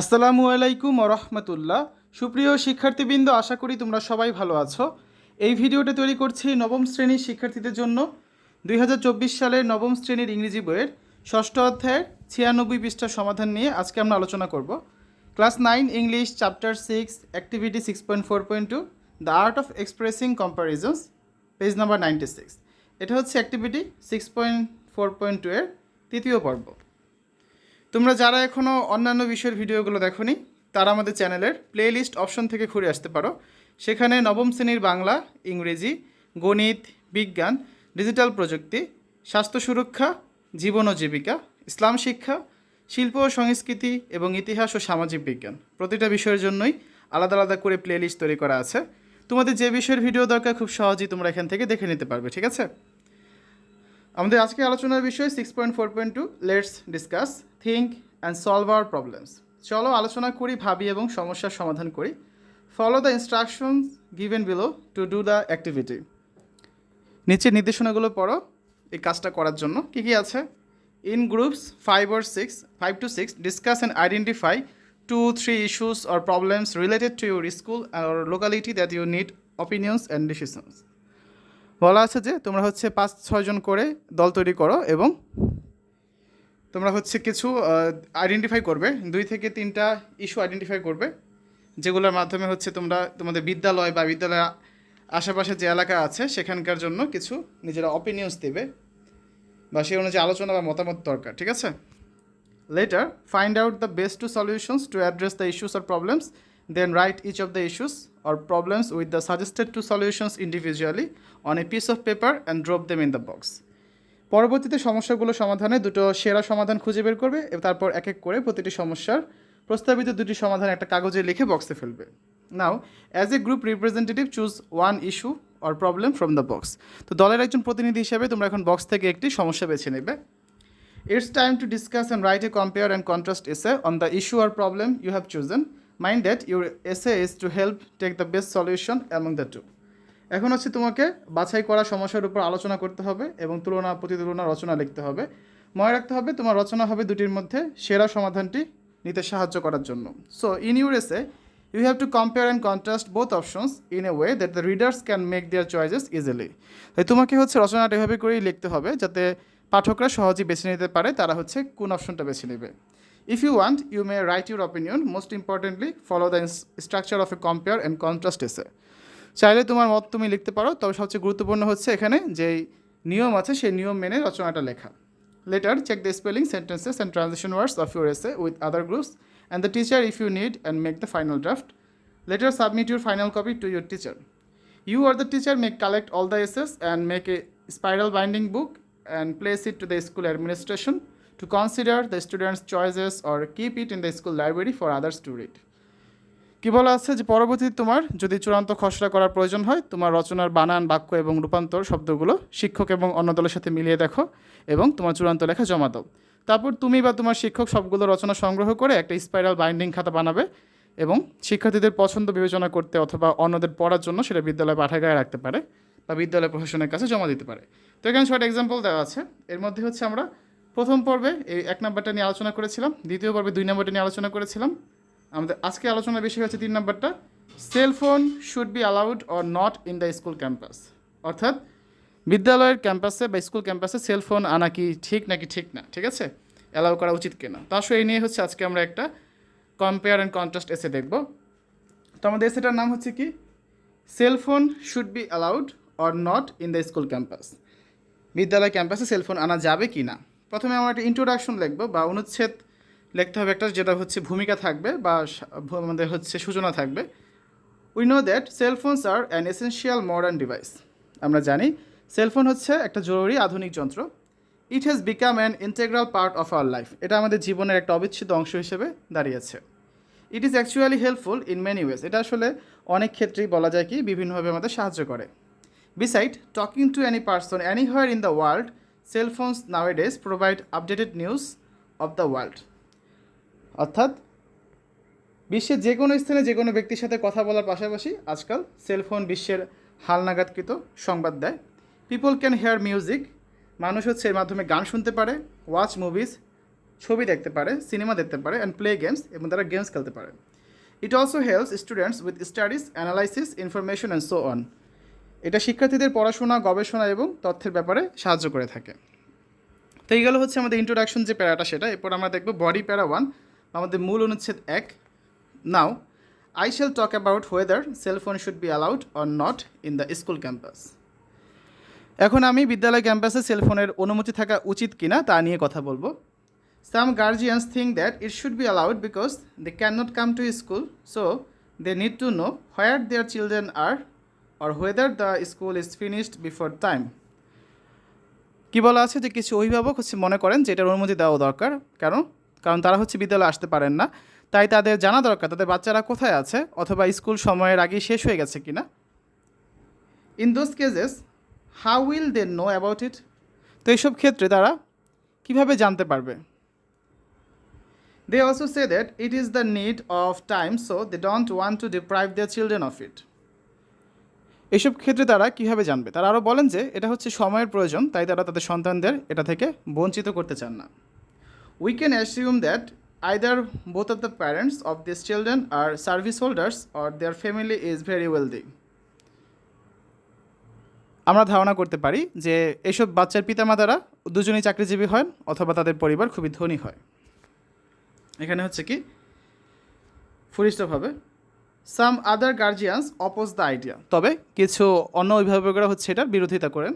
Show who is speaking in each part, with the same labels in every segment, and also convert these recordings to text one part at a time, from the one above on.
Speaker 1: আসসালামু আলাইকুম রহমতুল্লাহ। সুপ্রিয় শিক্ষার্থীবৃন্দ, আশা করি তোমরা সবাই ভালো আছো। এই ভিডিওটা তৈরি করছি নবম শ্রেণির শিক্ষার্থীদের জন্য। দুই হাজার চব্বিশ সালের নবম শ্রেণির ইংরেজি বইয়ের ষষ্ঠ অধ্যায়ের ছিয়ানব্বই পৃষ্ঠার সমাধান নিয়ে আজকে আমরা আলোচনা করব। Class nine, English, chapter six, activity six point four point two, the art of expressing comparisons page number ninety six. এটা হচ্ছে activity six point four point two এর তৃতীয় পর্ব। তোমরা যারা এখনও অন্যান্য বিষয়ের ভিডিওগুলো দেখোনি, তারা আমাদের চ্যানেলের প্লেলিস্ট অপশন থেকে ঘুরে আসতে পারো। সেখানে নবম শ্রেণির বাংলা, ইংরেজি, গণিত, বিজ্ঞান ডিজিটাল প্রযুক্তি, স্বাস্থ্য সুরক্ষা, জীবন ও জীবিকা, ইসলাম শিক্ষা, শিল্প ও সংস্কৃতি এবং ইতিহাস ও সামাজিক বিজ্ঞান। প্রতিটা বিষয়ের জন্যই আলাদা আলাদা করে প্লেলিস্ট তৈরি করা আছে। তোমাদের যে বিষয়ের ভিডিও দরকার খুব সহজেই তোমরা এখান থেকে দেখে নিতে পারবে, ঠিক আছে? আমাদের আজকে আলোচনার বিষয় six point four point two let's discuss think and solve our problems চলো আলোচনা করি, ভাবি এবং সমস্যার সমাধান করি। Follow the instructions given below to do the activity নিচের নির্দেশনাগুলো পড়ো এই কাজটা করার জন্য। কী কী আছে? In groups five or six five to six discuss and identify two three issues or problems related to your school or locality that you need opinions and decisions বলা আছে যে তোমরা হচ্ছে পাঁচ ছয়জন করে দল তৈরি করো এবং তোমরা হচ্ছে কিছু আইডেন্টিফাই করবে। দুই থেকে তিনটা ইস্যু আইডেন্টিফাই করবে, যেগুলোর মাধ্যমে হচ্ছে তোমরা তোমাদের বিদ্যালয় বা বিদ্যালয়ের আশেপাশে যে এলাকা আছে, সেখানকার জন্য কিছু নিজেরা অপিনিয়ন্স দেবে বা সেই অনুযায়ী আলোচনা বা মতামত দরকার, ঠিক আছে? Later find out the best two solutions to address the issues or problems then write each of the issues or problems with the suggested two solutions individually on a piece of paper and drop them in the box পরবর্তীতে সমস্যাগুলো সমাধানে দুটো সেরা সমাধান খুঁজে বের করবে তারপর এক এক করে প্রতিটি সমস্যার প্রস্তাবিত দুটি সমাধান একটা কাগজে লিখে বক্সে ফেলবে। Now as a group representative choose one issue or problem from the box তো দলের একজন প্রতিনিধি হিসেবে তোমরা এখন বক্স থেকে একটি সমস্যা বেছে নেবে। It's time to discuss and write a compare and contrast essay on the issue or problem you have chosen mind that your essay is to help take the best solution among the two এখন হচ্ছে তোমাকে বাছাই করা সমস্যার উপর আলোচনা করতে হবে এবং তুলনা, প্রতিতুলনা, রচনা লিখতে হবে। মনে রাখতে হবে তোমার রচনা হবে দুটির মধ্যে সেরা সমাধানটি নিতে সাহায্য করার জন্য। So in your essay you have to compare and contrast both options in a way that the readers can make their choices easily তাই তোমাকে হচ্ছে রচনাটা এভাবে করেই লিখতে হবে যাতে পাঠকরা সহজেই বেছে নিতে পারে তারা হচ্ছে কোন অপশনটা বেছে নেবে। If you want you may write your opinion most importantly follow the structure of a compare and contrast essay চাইলে তোমার মত তুমি লিখতে পারো, তবে সবচেয়ে গুরুত্বপূর্ণ হচ্ছে এখানে যেই নিয়ম আছে, সেই নিয়ম মেনে রচনাটা লেখা। Later check the spelling sentences and transaction words of your essay with other groups and the teacher if you need and make the final draft later submit your final copy to your teacher You or the teacher may collect all the essays and make a spiral binding book and place it to the school administration. To consider the students' choices or keep it in the school library for others to read. কি বলা আছে যে পরবর্তীতে তোমার যদি চূড়ান্ত খসড়া করার প্রয়োজন হয়, তোমার রচনার বানান, বাক্য এবং রূপান্তর শব্দগুলো শিক্ষক এবং অন্য দলের সাথে মিলিয়ে দেখো এবং তোমার চূড়ান্ত লেখা জমা দাও। তারপর তুমি বা তোমার শিক্ষক সবগুলো রচনা সংগ্রহ করে একটা স্পাইরাল বাইন্ডিং খাতা বানাবে এবং শিক্ষার্থীদের পছন্দ বিবেচনা করতে অথবা অন্যদের পড়ার জন্য সেটা বিদ্যালয় পাঠাগারে রাখতে পারে বা বিদ্যালয় প্রশাসনের কাছে জমা দিতে পারে। তো এখানে শর্ট এক্সাম্পল দেওয়া আছে। এর মধ্যে হচ্ছে আমরা প্রথম পর্বে এই এক নাম্বারটা নিয়ে আলোচনা করেছিলাম, দ্বিতীয় পর্বে দুই নাম্বারটা নিয়ে আলোচনা করেছিলাম। আমাদের আজকে আলোচনার বেশি হচ্ছে তিন নাম্বারটা cellphone should be allowed or not in the school campus অর্থাৎ বিদ্যালয়ের ক্যাম্পাসে বা স্কুল ক্যাম্পাসে সেলফোন আনা কি ঠিক নাকি ঠিক না, ঠিক আছে? অ্যালাউ করা উচিত কিনা। তা আসলে এই নিয়ে হচ্ছে আজকে আমরা একটা কম্পেয়ার অ্যান্ড কন্ট্রাস্ট এসে দেখব। তো আমাদের এসেটার নাম হচ্ছে কি? Cellphone should be allowed or not in the school campus বিদ্যালয় ক্যাম্পাসে সেলফোন আনা যাবে কি না প্রথমে আমরা একটা ইন্ট্রোডাকশন লিখব বা অনুচ্ছেদ লিখতে হবে একটা, যেটা হচ্ছে ভূমিকা থাকবে বা আমাদের হচ্ছে সূচনা থাকবে। We know that cellphones are an essential modern device আমরা জানি সেলফোন হচ্ছে একটা জরুরি আধুনিক যন্ত্র। It has become an integral part of our life এটা আমাদের জীবনের একটা অবিচ্ছেদ্য অংশ হিসেবে দাঁড়িয়েছে। It is actually helpful in many ways এটা আসলে অনেক ক্ষেত্রেই বলা যায় কি, বিভিন্নভাবে আমাদের সাহায্য করে। Beside talking to any person anywhere in the world cellphones nowadays provide updated news of the world অর্থাৎ বিশ্বের যে কোনো স্থানে যে কোনো ব্যক্তির সাথে কথা বলার পাশাপাশি আজকাল সেলফোন বিশ্বের হালনাগাদকৃত সংবাদ দেয়। পিপল ক্যান হেয়ার মিউজিক মানুষ হচ্ছে এর মাধ্যমে গান শুনতে পারে ওয়াচ মুভিজ ছবি দেখতে পারে সিনেমা দেখতে পারে অ্যান্ড প্লে গেমস এবং তারা গেমস খেলতে পারে। It also helps students with studies analysis information and so on এটা শিক্ষার্থীদের পড়াশোনা, গবেষণা এবং তথ্যের ব্যাপারে সাহায্য করে থাকে। তো এই গেল হচ্ছে আমাদের ইন্ট্রোডাকশন যে প্যারাটা সেটা। এরপর আমরা দেখব বডি প্যারা ওয়ান আমাদের মূল অনুচ্ছেদ এক। Now I shall talk about whether cellphone should be allowed or not in the school campus এখন আমি বিদ্যালয় ক্যাম্পাসে সেলফোনের অনুমতি থাকা উচিত কিনা তা নিয়ে কথা বলব। Some guardians think that it should be allowed because they can not come to school so they need to know where their children are or whether the school is finished before time কি বলা আছে যে কিছু অভিভাবক হচ্ছে মনে করেন যে এটার অনুমতি দেওয়া দরকার কারণ কারণ তারা হচ্ছে বিদ্যালয়ে আসতে পারেন না। তাই তাদের জানা দরকার, তাদের বাচ্চারা কোথায় আছে অথবা স্কুল সময়ের আগেই শেষ হয়ে গেছে কিনা। In those cases how will they know about it তো এইসব ক্ষেত্রে তারা কীভাবে জানতে পারবে? They also say that it is the need of time so they don't want to deprive their children of it এসব ক্ষেত্রে তারা কীভাবে জানবে? তারা আরও বলেন যে, এটা হচ্ছে সময়ের প্রয়োজন, তাই তারা তাদের সন্তানদের এটা থেকে বঞ্চিত করতে চান না। We can assume that either both of the parents of this children are service holders or their family is very wealthy আমরা ধারণা করতে পারি যে, এসব বাচ্চার পিতামাতারা দুজনেই চাকরিজীবী হন অথবা তাদের পরিবার খুবই ধনী হয়। এখানে হচ্ছে কি? ফুরিষ্টভাবে some other guardians oppose the idea তবে কিছু অন্য অভিভাবকরা হচ্ছে এটার বিরোধিতা করেন।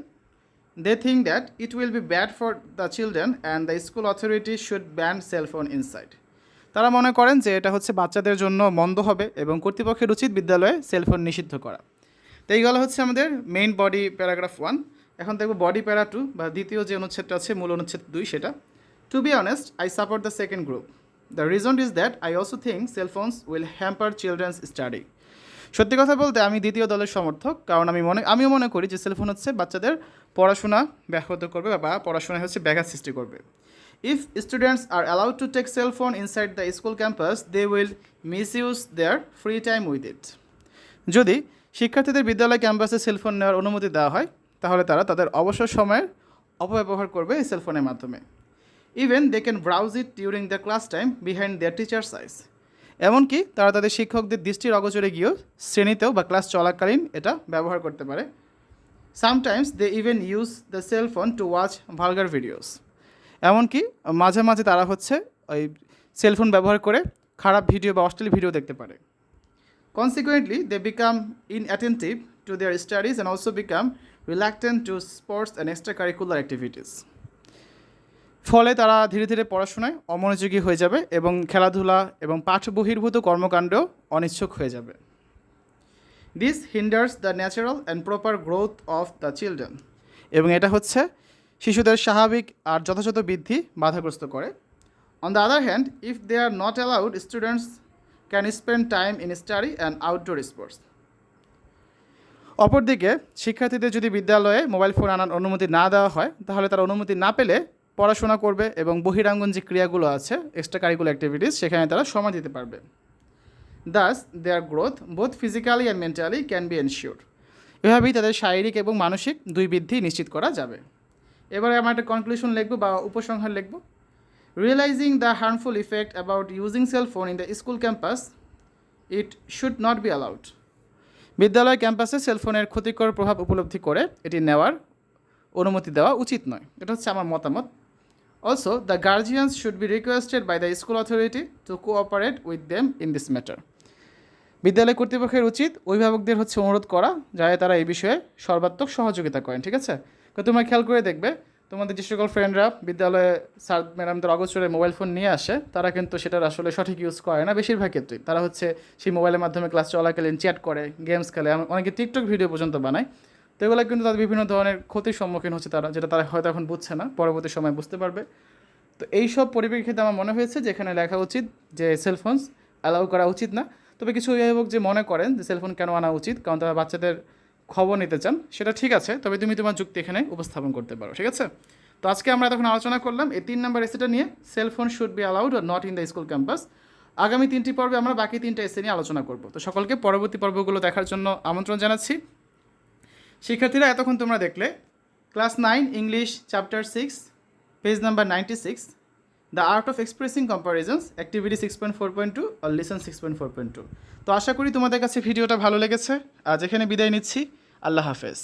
Speaker 1: They think that it will be bad for the children and the school authority should ban cellphone inside তারা মনে করেন যে এটা হচ্ছে বাচ্চাদের জন্য মন্দ হবে এবং কর্তৃপক্ষের উচিত বিদ্যালয়ে সেলফোন নিষিদ্ধ করা। তো এইগুলো হচ্ছে আমাদের মেইন বডি প্যারাগ্রাফ ওয়ান এখন দেখব বডি প্যারা টু বা দ্বিতীয় যে অনুচ্ছেদটা আছে, মূল অনুচ্ছেদ দুই সেটা। To be honest I support the second group the reason is that I also think cellphones will hamper children's study সত্যি কথা বলতে আমি দ্বিতীয় দলের সমর্থক, কারণ আমি মনে, আমিও মনে করি যে সেলফোন হচ্ছে বাচ্চাদের পড়াশোনা ব্যাহত করবে বা পড়াশোনায় হচ্ছে ব্যাঘাত সৃষ্টি করবে। If students are allowed to take cellphone inside the school campus they will misuse their free time with it যদি শিক্ষার্থীদের বিদ্যালয় ক্যাম্পাসে সেলফোন নেওয়ার অনুমতি দেওয়া হয়, তাহলে তারা তাদের অবসর সময়ের অপব্যবহার করবে এই সেলফোনের মাধ্যমে। Even they can browse it during the class time behind their teacher size এমনকি তারা তাদের শিক্ষকদের দৃষ্টির অগোচরে গিয়েও শ্রেণীতেও বা ক্লাস চলাকালীন এটা ব্যবহার করতে পারে। Sometimes they even use the cell phone to watch vulgar videos এমনকি মাঝে মাঝে তারা হচ্ছে ওই সেলফোন ব্যবহার করে খারাপ ভিডিও বা অশ্লীল ভিডিও দেখতে পারে। Consequently, they become to to their and also become become to sports sports extra curricular activities. ফলে তারা ধীরে ধীরে পড়াশোনায় অমনোযোগী হয়ে যাবে এবং খেলাধুলা এবং পাঠ বহির্ভূত কর্মকাণ্ডেও অনিচ্ছুক হয়ে যাবে। This hinders the natural and proper growth of the children এবং এটা হচ্ছে শিশুদের স্বাভাবিক আর যথাযথ বৃদ্ধি বাধাগ্রস্ত করে। On the other hand if they are not allowed students can spend time in study and outdoor sports অপরদিকে, শিক্ষার্থীদের যদি বিদ্যালয়ে মোবাইল ফোন আনার অনুমতি না দেওয়া হয়, তাহলে তার অনুমতি না পেলে পড়াশোনা করবে এবং বহিরাঙ্গন যে ক্রিয়াগুলো আছে এক্সট্রা কারিকুলার অ্যাক্টিভিটিস সেখানে তারা সময় দিতে পারবে। Thus their growth both physically and mentally can be ensure এভাবেই তাদের শারীরিক এবং মানসিক দুই বৃদ্ধি নিশ্চিত করা যাবে। এবারে আমার একটা কনক্লুশন লিখব বা উপসংহার লিখব। Realising the harmful effect about using cell phone in the school campus, it should not be allowed. বিদ্যালয় ক্যাম্পাসে সেলফোনের ক্ষতিকর প্রভাব উপলব্ধি করে এটি নেওয়ার অনুমতি দেওয়া উচিত নয়। এটা হচ্ছে আমার মতামত। Also the guardians should be requested by the school authority to cooperate with them in this matter বিদ্যালয় কর্তৃপক্ষের উচিত অভিভাবকদের হচ্ছে অনুরোধ করা, যাতে তারা এই বিষয়ে সর্বাত্মক সহযোগিতা করেন, ঠিক আছে? তোমরা খেয়াল করে দেখবে, তোমাদের যে সকল ফ্রেন্ডরা বিদ্যালয়ে স্যার ম্যাডামদের অগোচরে মোবাইল ফোন নিয়ে আসে, তারা কিন্তু সেটার আসলে সঠিক ইউজ করে না, বেশিরভাগ ক্ষেত্রেই। তারা হচ্ছে সেই মোবাইলের মাধ্যমে ক্লাস চলাকালীন চ্যাট করে গেমস খেলে, অনেকে টিকটক ভিডিও পর্যন্ত বানায়। তো এগুলো কিন্তু তাদের বিভিন্ন ধরনের ক্ষতির সম্মুখীন হচ্ছে তারা, যেটা তারা হয়তো এখন বুঝছে না, পরবর্তী সময় বুঝতে পারবে। তো এই সব পরিপ্রেক্ষিতে আমার মনে হয়েছে যে এখানে লেখা উচিত যে সেলফোনস অ্যালাউ করা উচিত না। তবে কিছু অভিভাবক যে মনে করেন যে সেলফোন কেন আনা উচিত, কারণ তারা বাচ্চাদের খবর নিতে চান, সেটা ঠিক আছে, তবে তুমি তোমার যুক্তি এখানে উপস্থাপন করতে পারো, ঠিক আছে? তো আজকে আমরা তখন আলোচনা করলাম, এই তিন নম্বর এসেটা নিয়ে cellphone should be allowed or not in the school campus আগামী তিনটি পর্বে আমরা বাকি তিনটা এসে নিয়ে আলোচনা করব। তো সকলকে পরবর্তী পর্বগুলো দেখার জন্য আমন্ত্রণ জানাচ্ছি। শিক্ষার্থীরা, এতক্ষণ তোমরা দেখলে, class nine, English, chapter six, page number ninety six, the art of expressing comparisons, activity six point four point two R listen six point four point two. তো আশা করি তোমাদের কাছে ভিডিওটা ভালো লেগেছে। আজ এখানে বিদায় নিচ্ছি। আল্লাহ হাফেজ।